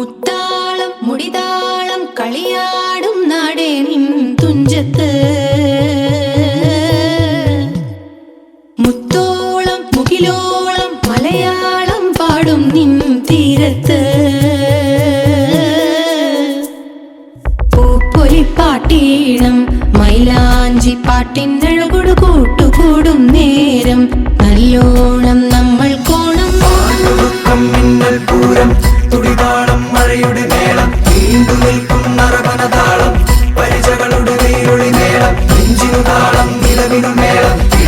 മുത്താളം മുടിതാളം കളിയാടും നാടേനിൻ തുഞ്ചത്ത്. മുത്തോളം മുകിലോളം മലയാളം പാടും നിൻ തീരത്ത്. പൂപ്പൊലിപ്പാട്ടീണം മൈലാഞ്ചി പാട്ടിനഴകൊടു കൂട്ടുകൂടും നേരം. നല്ലോണം vida me no